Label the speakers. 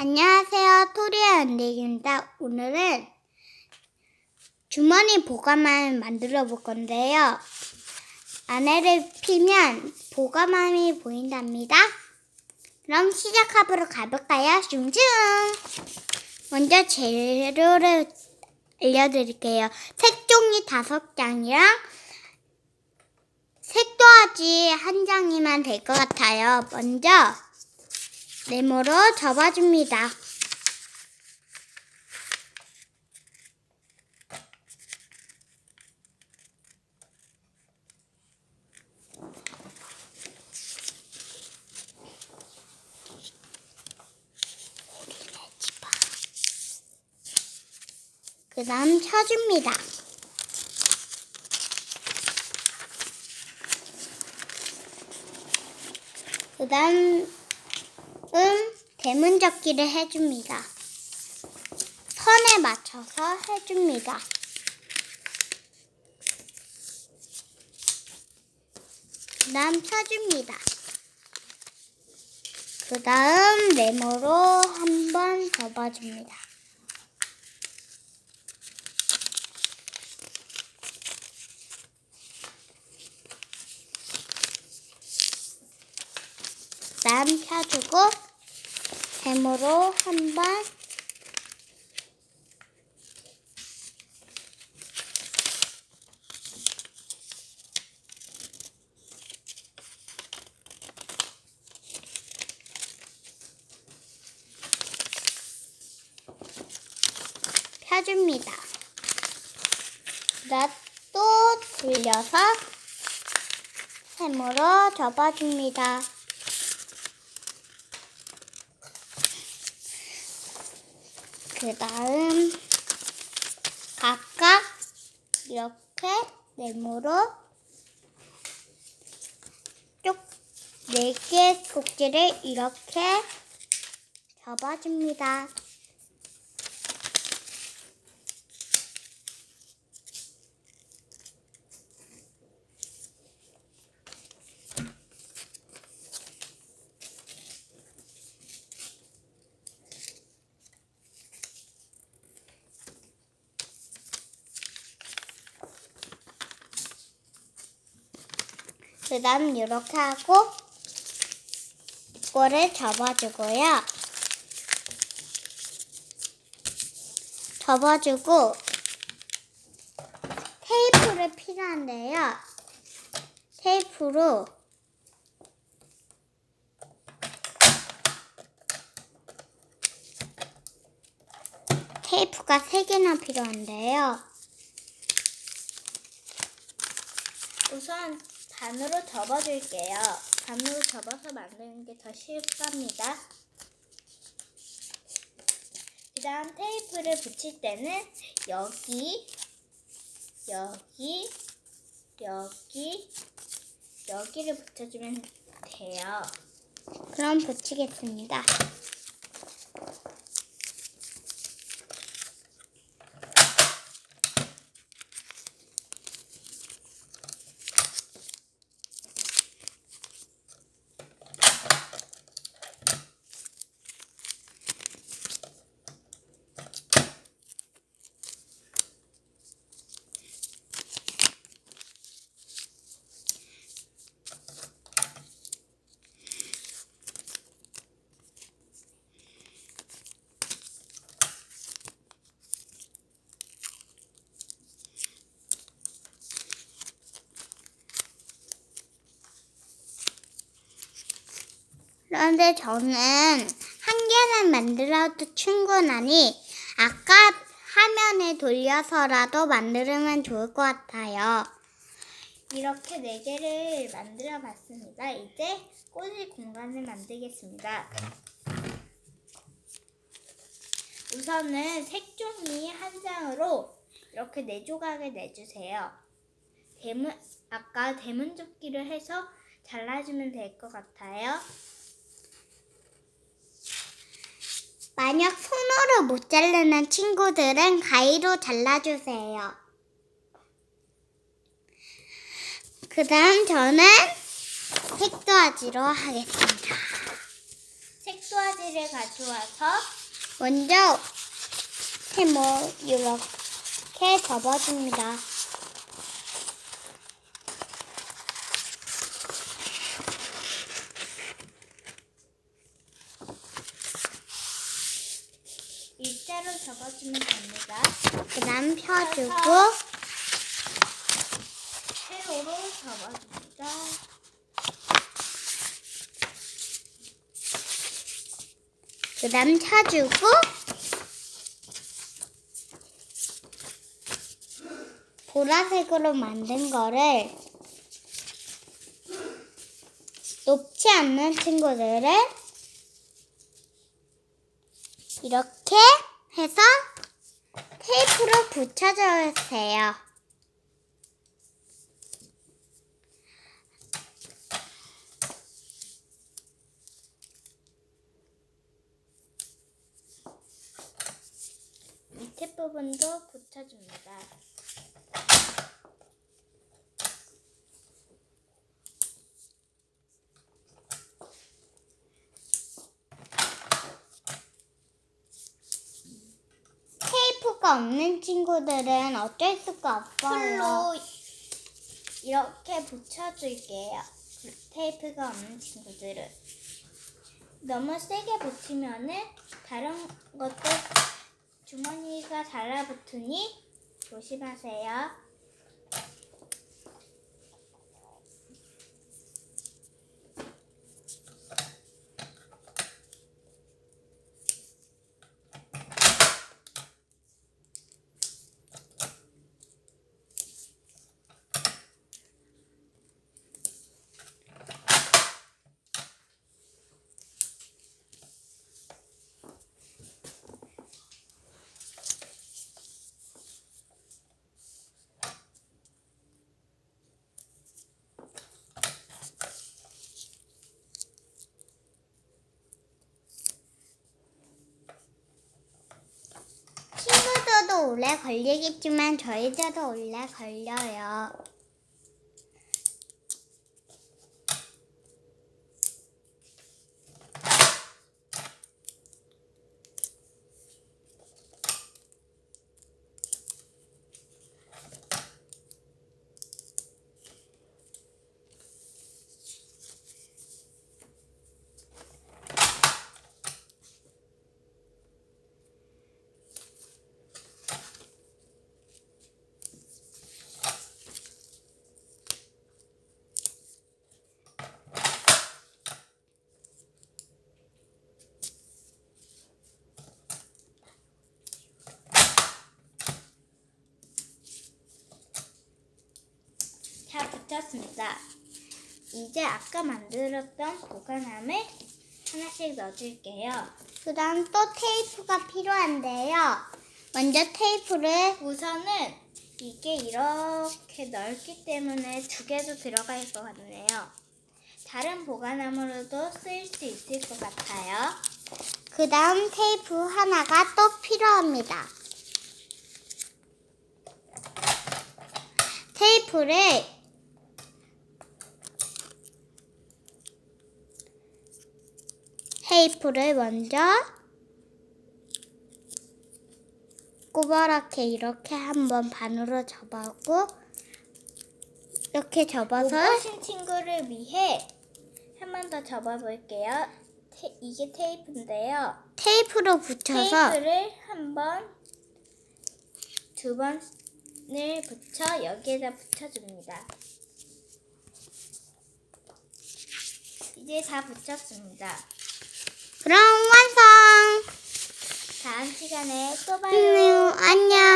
Speaker 1: 안녕하세요. 토리의 연대기입니다. 오늘은 주머니 보관함을 만들어 볼 건데요. 안에를 피면 보관함이 보인답니다. 그럼 시작하도록 가볼까요? 슝슝! 먼저 재료를 알려드릴게요. 색종이 다섯 장이랑 색도화지 한 장이면 될 것 같아요. 먼저 네모로 접어줍니다. 그 다음 쳐줍니다. 그 다음 음, 대문접기를 해줍니다. 선에 맞춰서 해줍니다. 그 다음 쳐줍니다. 그 다음 네모로 한번 접어줍니다. 그 다음 펴주고 네모로 한번 펴줍니다. 그다음 또 돌려서 세모로 접어줍니다. 그 다음 각각 이렇게 네모로 쪽4 개의 꼭지를 이렇게 접어줍니다. 그 다음 이렇게 하고 이거를 접어주고요. 접어주고 테이프를 필요한데요. 테이프로 테이프가 3개나 필요한데요. 우선 반으로 접어줄게요. 반으로 접어서 만드는 게 더 쉽답니다. 그 다음 테이프를 붙일 때는 여기, 여기, 여기, 여기를 붙여주면 돼요. 그럼 붙이겠습니다. 그런데 저는 한 개는 만들어도 충분하니 아까 화면에 돌려서라도 만들면 좋을 것 같아요. 이렇게 네 개를 만들어 봤습니다. 이제 꽂을 공간을 만들겠습니다. 우선은 색종이 한 장으로 이렇게 네 조각을 내주세요. 대문, 아까 대문접기를 해서 잘라주면 될 것 같아요. 만약 손으로 못 자르는 친구들은 가위로 잘라주세요. 그 다음 저는 색도화지로 하겠습니다. 색도화지
Speaker 2: 바지를 가져와서
Speaker 1: 먼저 세모 이렇게 접어줍니다.
Speaker 2: 일자로 접어주면 됩니다.
Speaker 1: 그 다음 펴주고
Speaker 2: 세로로 접어줍니다.
Speaker 1: 그 다음 쳐주고 보라색으로 만든 거를 높지 않는 친구들을 이렇게 해서 테이프로 붙여주세요.
Speaker 2: 밑에 부분도 붙여줍니다.
Speaker 1: 테이프가 없는 친구들은 어쩔 수가 없어요.
Speaker 2: 풀로 이렇게 붙여줄게요. 테이프가 없는 친구들은 너무 세게 붙이면은 다른 것도 주머니가 달라붙으니 조심하세요.
Speaker 1: 친구들도 오래 걸리겠지만 저희들도 오래 걸려요.
Speaker 2: 다 붙였습니다. 이제 아까 만들었던 보관함을 하나씩 넣어줄게요.
Speaker 1: 그 다음 또 테이프가 필요한데요. 먼저 테이프를
Speaker 2: 우선은 이게 이렇게 넓기 때문에 두 개도 들어갈 것 같네요. 다른 보관함으로도 쓰일 수 있을 것 같아요.
Speaker 1: 그 다음 테이프 하나가 또 필요합니다. 테이프를 테이프를 먼저 꼬바랗게 이렇게 한번 반으로 접하고 이렇게 접어서
Speaker 2: 못보신 친구를 위해 한 번 더 접어볼게요. 테- 이게 테이프인데요.
Speaker 1: 테이프로 붙여서
Speaker 2: 테이프를 한 번, 두 번을 붙여 여기에다 붙여줍니다. 이제 다 붙였습니다.
Speaker 1: 그럼 완성!
Speaker 2: 다음 시간에 또 봐요.
Speaker 1: 안녕. 안녕.